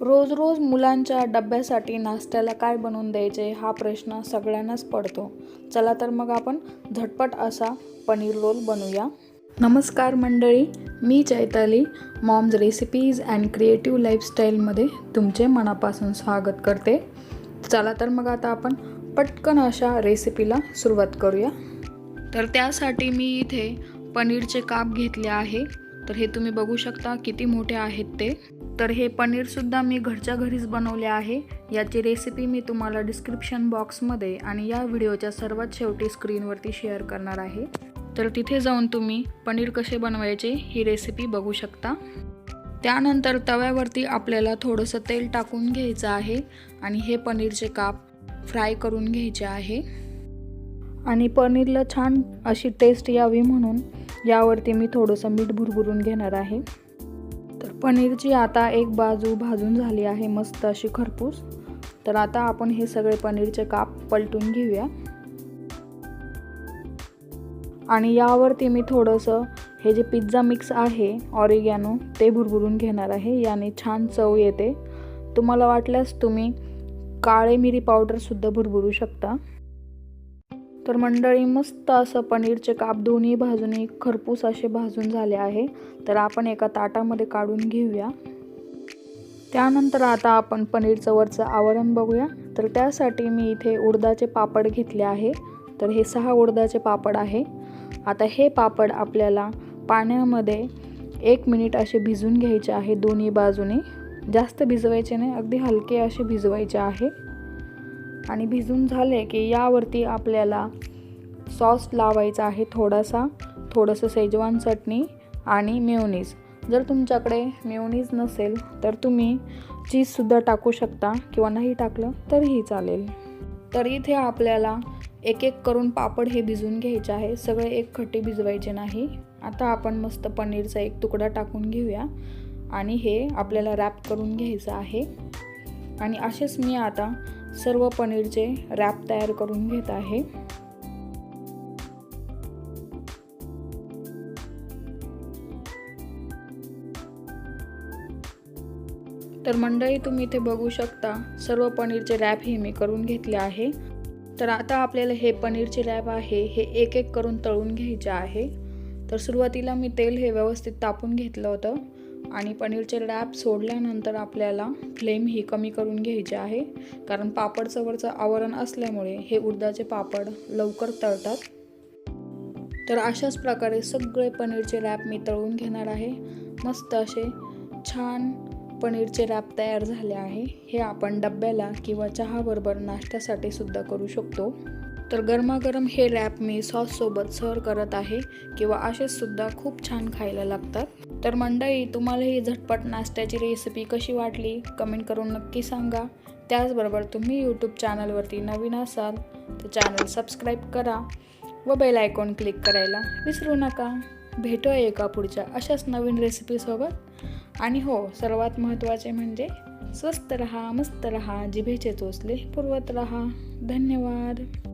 रोज रोज मुलांच्या डब्यासाठी नाश्त्याला काय बनवून द्यायचे हा प्रश्न सगळ्यांनाच पडतो. चला तर मग आपण झटपट असा पनीर रोल बनवूया. नमस्कार मंडळी मी Chaitali. Moms recipes and creative लाईफस्टाईलमध्ये तुमचे मनापासून स्वागत करते. चला तर मग आता आपण पटकन अशा रेसिपीला सुरुवात करूया. तर त्यासाठी मी इथे पनीरचे काप घेतले आहे. तर हे तुम्ही बघू शकता किती मोठे आहेत ते. तर हे पनीरसुद्धा मी घरच्या घरीच बनवले आहे. याची रेसिपी मी तुम्हाला डिस्क्रिप्शन बॉक्समध्ये आणि या व्हिडिओच्या सर्वात शेवटी स्क्रीनवरती शेअर करणार आहे. तर तिथे जाऊन तुम्ही पनीर कसे बनवायचे ही रेसिपी बघू शकता. त्यानंतर तव्यावरती आपल्याला थोडंसं तेल टाकून घ्यायचं आहे आणि हे पनीरचे काप फ्राय करून घ्यायचे आहे. आणि पनीरला छान अशी टेस्ट यावी म्हणून यावरती मी थोडंसं मीठ भुरभुरून घेणार आहे. तर पनीरची आता एक बाजू भाजून झाली आहे मस्त अशी खरपूस. तर आता आपण हे सगळे पनीरचे काप पलटून घेऊया. आणि यावरती मी थोडंसं हे जे पिझ्झा मिक्स आहे ऑरिगॅनो ते भुरभुरून घेणार आहे. याने छान चव येते. तुम्हाला वाटल्यास तुम्ही काळे मिरी पावडरसुद्धा भुरभुरू शकता. तर मंडळी मस्त असं पनीरचे काप दोन्ही बाजूने खरपूस असे भाजून झाले आहे. तर आपण एका ताटामध्ये काढून घेऊया. त्यानंतर आता आपण पनीरचं वरचं आवरण बघूया. तर त्यासाठी मी इथे उडदाचे पापड घेतले आहे. तर हे सहा उडदाचे पापड आहे. आता हे पापड आपल्याला पाण्यामध्ये एक मिनिट असे भिजून घ्यायचे आहे दोन्ही बाजूने. जास्त भिजवायचे नाही अगदी हलके असे भिजवायचे आहे. आणि भिजून झाले की यावरती आपल्याला सॉस लावायचा आहे थोडासा थोडंसं सेजवान चटणी आणि मेवनीज जर तुमच्याकडे मेवनीज नसेल तर तुम्ही चीजसुद्धा टाकू शकता किंवा नाही टाकलं तरीही चालेल. तर इथे आपल्याला एक एक करून पापड हे भिजून घ्यायचे आहे. सगळे एक खट्टे भिजवायचे नाही. आता आपण मस्त पनीरचा एक तुकडा टाकून घेऊया आणि हे आपल्याला रॅप करून घ्यायचं आहे. आणि असेच मी आता सर्व पनीरचे रॅप तयार करून घेत आहे. तर मंडळी तुम्ही इथे बघू शकता सर्व पनीरचे रॅप हे मी करून घेतले आहे. तर आता आपल्याला हे पनीरचे रॅप आहे हे एक एक करून तळून घ्यायचे आहे. तर सुरुवातीला मी तेल हे व्यवस्थित तापून घेतलं होतं. आणि पनीरचे रॅप सोडल्यानंतर आपल्याला फ्लेम ही कमी करून घ्यायची आहे. कारण पापड जवळचं आवरण असल्यामुळे हे उडदाचे पापड लवकर तळतात. तर अशाच प्रकारे सगळे पनीरचे रॅप मी तळून घेणार आहे. मस्त असे छान पनीरचे रॅप तयार झाले आहे. हे आपण डब्याला किंवा चहाबरोबर नाश्त्यासाठी सुद्धा करू शकतो. तर गरमागरम हे रॅप मी सॉससोबत सर्व करत आहे. किंवा असेसुद्धा खूप छान खायला लागतात. तर मंडळी तुम्हाला ही झटपट नाश्त्याची रेसिपी कशी वाटली? कमेंट करून नक्की सांगा. त्याचबरोबर तुम्ही यूट्यूब चॅनलवरती नवीन असाल तर चॅनल सबस्क्राईब करा व बेल आयकॉन क्लिक करायला विसरू नका. भेटूया एका पुढच्या अशाच नवीन रेसिपीसोबत आणि हो सर्वात महत्त्वाचे म्हणजे स्वस्त रहा मस्त रहा जिभेचे चोचले पुरवत रहा. धन्यवाद.